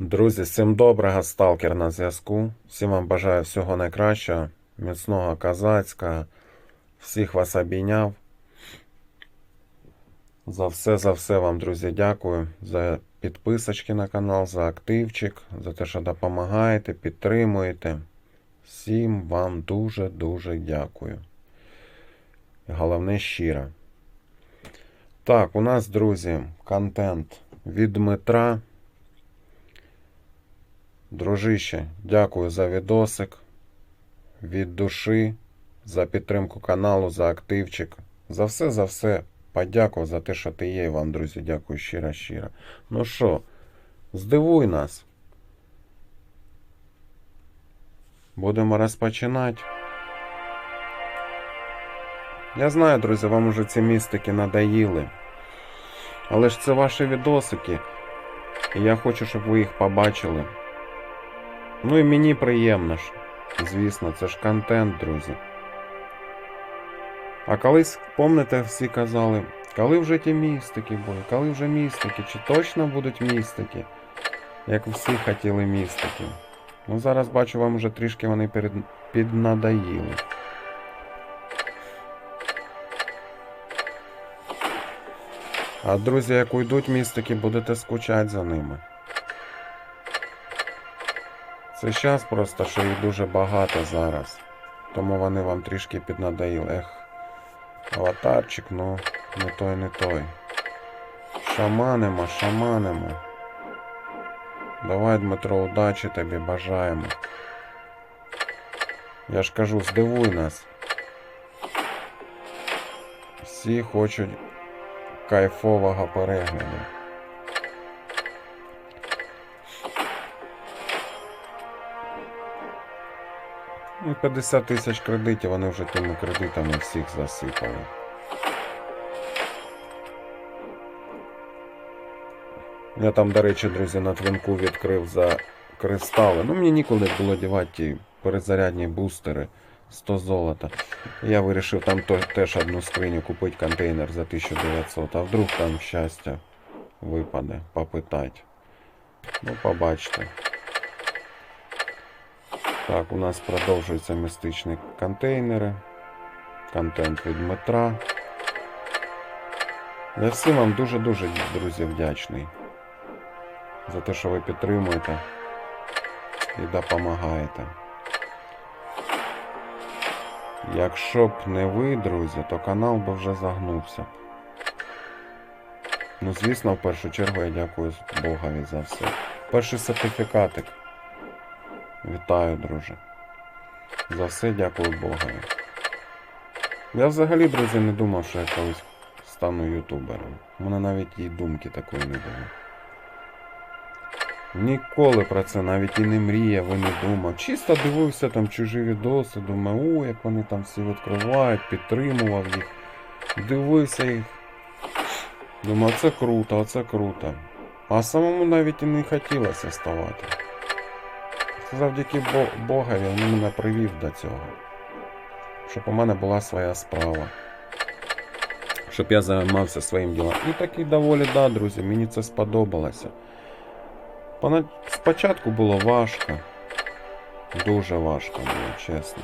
Друзі, всім доброго, сталкер на зв'язку. Всім вам бажаю всього найкращого, міцного козацького. Всіх вас обійняв. За все, за все вам, друзі, дякую. За підписочки на канал, за активчик, за те, що допомагаєте, підтримуєте. Всім вам дуже-дуже дякую. Головне щиро. Так, у нас, друзі, контент від Дмитра. Дружище, дякую за відосик. Від душі, за підтримку каналу, за активчик. За все, за все. Подякував за те, що ти є. І вам, друзі, дякую щиро, щиро. Ну що, здивуй нас. Будемо розпочинати. Я знаю, друзі, вам уже ці містики надоїли. Але ж це ваші відосики. І я хочу, щоб ви їх побачили. Ну і мені приємно ж. Звісно, це ж контент, друзі. А колись, помните, всі казали, коли вже ті містики були, коли вже містики, чи точно будуть містики? Як всі хотіли містики. Ну зараз бачу, вам вже трішки вони перед... піднадоїли. А друзі, як уйдуть містики, будете скучати за ними. Це щас просто, що їх дуже багато зараз. Тому вони вам трішки піднадоїли. Ех, аватарчик, ну, не той, не той. Шаманимо, шаманимо. Давай, Дмитро, удачі тобі бажаємо. Я ж кажу, здивуй нас. Всі хочуть кайфового перегляду. 50 тисяч кредитів, вони вже тими кредитами всіх засипали. Я там, до речі, друзі, на твінку відкрив за кристали. Ну, мені ніколи було дівати ті перезарядні бустери 100 золота. Я вирішив там теж одну скриню купити контейнер за 1900, а вдруг там щастя випаде, попитать. Ну, побачите. Так, у нас продовжуються містичні контейнери. Контент від Дмитра. Я всім вам дуже-дуже, друзі, вдячний за те, що ви підтримуєте і допомагаєте. Якщо б не ви, друзі, то канал би вже загнувся. Ну, звісно, в першу чергу я дякую Богові за все. Перший сертифікатик. Вітаю, друже. За все дякую Богові. Я взагалі, друзі, не думав, що я колись стану ютубером. У мене навіть і думки такої не було. Ніколи про це навіть і не мріяв, і не думав. Чисто дивився там чужі відоси, думав, о, як вони там всі відкривають, підтримував їх. Дивився їх. Думав, це круто, оце круто. А самому навіть і не хотілося ставати. Це завдяки Бо- Богові він мене привів до цього. Щоб у мене була своя справа. Щоб я займався своїм ділом. І таки доволі, да, друзі, мені це сподобалося. Спочатку було важко. Дуже важко було, чесно.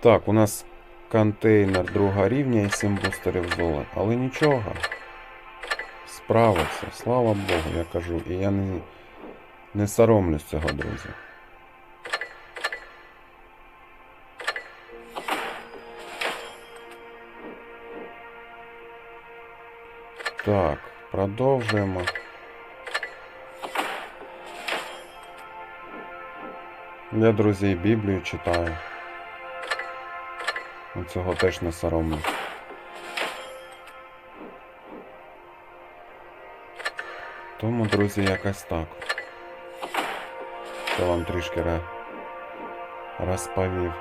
Так, у нас контейнер друга рівня і 7 бустерів золота. Але нічого. Справився, слава Богу, я кажу. І я не, не соромлюсь цього, друзі. Так, продовжуємо. Я, друзі, і Біблію читаю. Ну, Цього теж не соромлюсь. Тому, друзі, якось так. Це вам трішки розповів.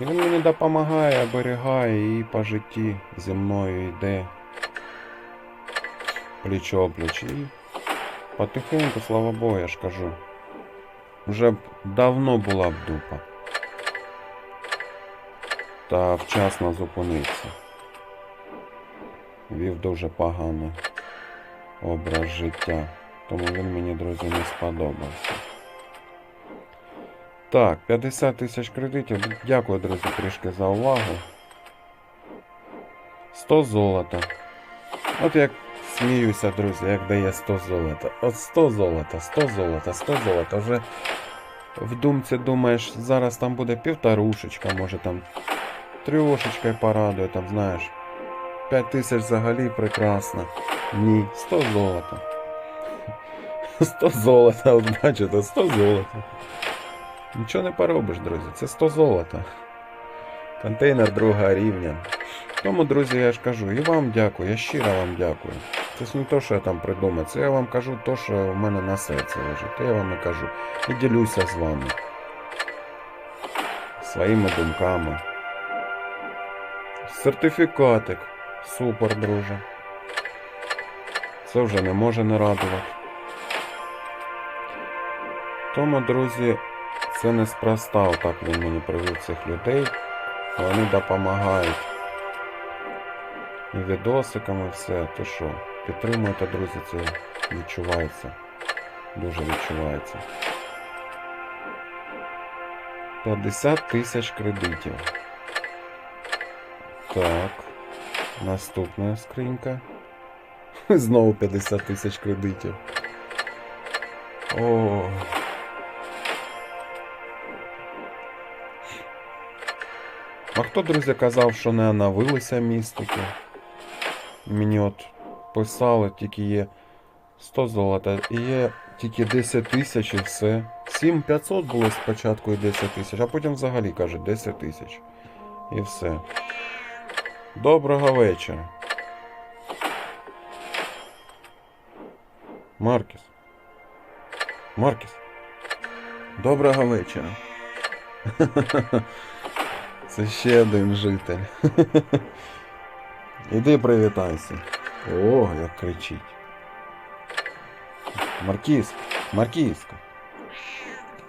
І він мені допомагає, оберігає і по житті зі мною йде пліч опліч. І потихеньку, слава Богу, я ж кажу. Вже б давно була б дупа. Та вчасно зупинився. вів дуже поганий образ життя. Тому він мені, друзі, не сподобався. Так, 50 тисяч кредитів. Дякую, друзі, трішки за увагу. 100 золота. От як сміюся, друзі, як дає 100 золота. От 100 золота, 100 золота, 100 золота. Вже в думці думаєш, зараз там буде півторушечка, може там трьошечка порадує, там знаєш. 5 тисяч взагалі прекрасно. Ні, 100 золота. 100 золота, от бачите, 100 золота. Нічого не поробиш, друзі, це 100 золота. Контейнер другого рівня. Тому, друзі, я ж кажу, і вам дякую, я щиро вам дякую. Це не то, що я там придумав, це я вам кажу то, що в мене на серці лежить. То я вам і кажу. І ділюся з вами. Своїми думками. Сертифікатик. Супер, друже. Це вже не може не радувати. Тому, друзі, це неспроста отак він мені привів цих людей. Вони допомагають. І відосиками все. То що, підтримуйте, друзі, це відчувається. Дуже відчувається. 50 тисяч кредитів. Так. Наступна скринька. Знову 50 тисяч кредитів. О. А хто, друзі, казав, що не оновилися містики? Мені от писали, тільки є 100 золота і є тільки 10 тисяч і все. 7500 було спочатку і 10 тисяч, а потім взагалі кажуть 10 тисяч. І все. Доброго вечора. Маркіс. Маркіс. Доброго вечора. Це ще один житель. Іди привітайся. О, як кричить. Маркіс, Маркіска.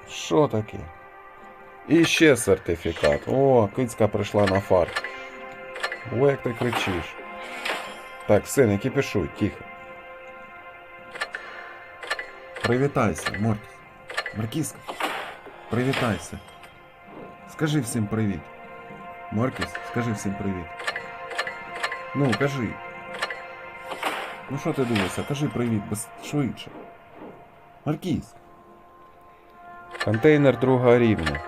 Що таке? І ще сертифікат. О, кицька прийшла на фарт. О, як ти кричиш. Так, все, не кипішуй, тихо. Привітайся, Маркіс. Маркіска. Привітайся. Скажи всім привіт. Маркіс, скажи всім привіт. Ну, кажи. Ну що ти дивишся? Кажи привіт, без швидше. Маркіс. Контейнер другого рівня.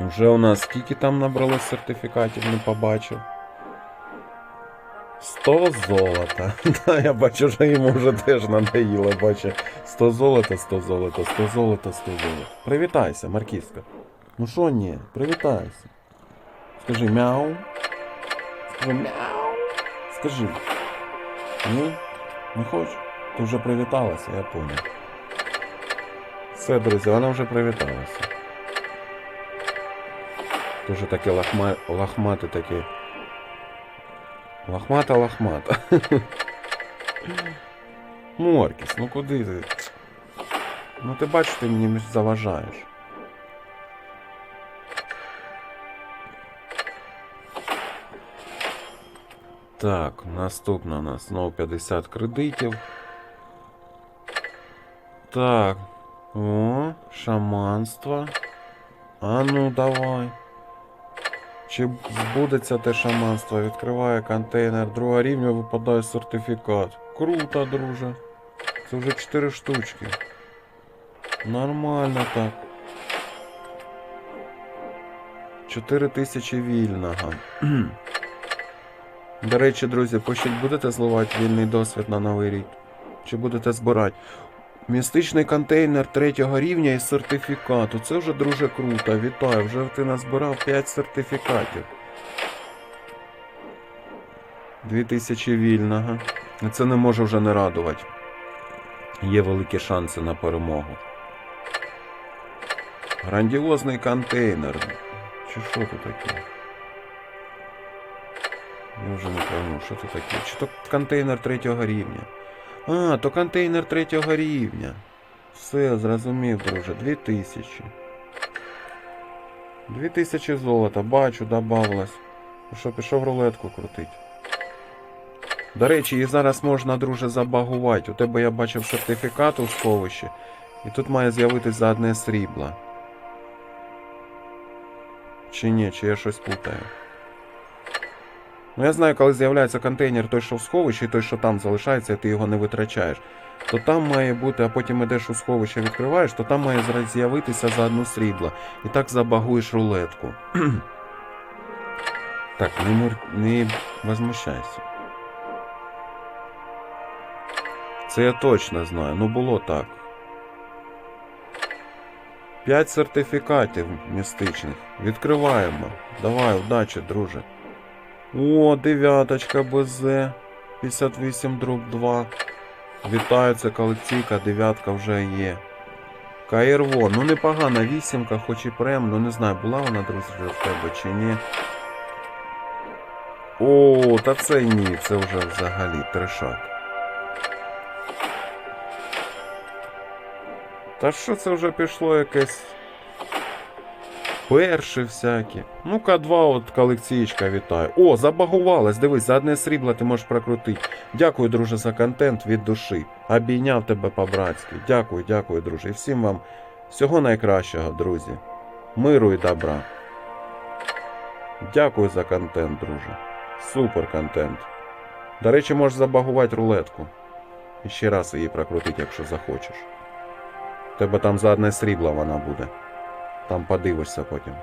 Вже у нас скільки там набралось сертифікатів, не побачив. 100 золота. Да, я бачу, що йому вже теж надоїло, бачу. 100 золота, 100 золота, 100 золота, 100 золота. Привітайся, Маркіска. Ну що ні, привітайся. Скажи мяу. Скажи мяу. Скажи. Ні? Не хочеш? Ти вже привіталася, я понял. Все, друзі, вона вже привіталася. Дуже таке лахма... лахмати такі. Лахмата лахмата. Моркіс, ну куди ти? Ну ти бачиш, ти мені заважаєш. Так, наступна у нас знову 50 кредитів. Так. О, шаманство. А ну давай. Чи збудеться те шаманство? Відкриває контейнер другого рівня, випадає сертифікат. Круто, друже. Це вже 4 штучки. Нормально так. 4 тисячі вільного. До речі, друзі, пишіть, будете зливати вільний досвід на новий рік? Чи будете збирати? Містичний контейнер третього рівня і сертифікату. Це вже дуже круто. Вітаю, вже ти назбирав 5 сертифікатів. 2000 вільного. Це не може вже не радувати. Є великі шанси на перемогу. Грандіозний контейнер. Чи що це таке? Я вже не пойму, що це таке. Чи то контейнер третього рівня? А, то контейнер третього рівня. Все, зрозумів, друже. 2000. 2000 золота, бачу, добавилось. Ну Що, пішов рулетку крутить. До речі, її зараз можна, друже, забагувати. У тебе я бачив сертифікат у сховищі, і тут має з'явитись за одне срібла. Чи ні, чи я щось плутаю. Ну я знаю, коли з'являється контейнер той, що в сховищі, і той, що там залишається, і ти його не витрачаєш. То там має бути, а потім ідеш у сховище, відкриваєш, то там має з'явитися за одну срібла. І так забагуєш рулетку. так, не, мур... не возмущайся. Це я точно знаю, ну було так. П'ять сертифікатів містичних. Відкриваємо. Давай, удачі, друже. О, дев'яточка БЗ. 58 друг 2. Вітаю, це колекційка, дев'ятка вже є. КРВО, ну непогана вісімка, хоч і прем, ну не знаю, була вона, друзі, в тебе чи ні. О, та це ні, це вже взагалі трешак. Та що це вже пішло якесь. Перші всякі. Ну, К2 от колекційка вітаю. О, забагувалась, дивись, за одне срібло ти можеш прокрутити. Дякую, друже, за контент від душі. Обійняв тебе по-братськи. Дякую, дякую, друже. І всім вам всього найкращого, друзі. Миру і добра. Дякую за контент, друже. Супер контент. До речі, можеш забагувати рулетку. І ще раз її прокрутити, якщо захочеш. Тебе там за одне срібло вона буде. Там подивишся потім.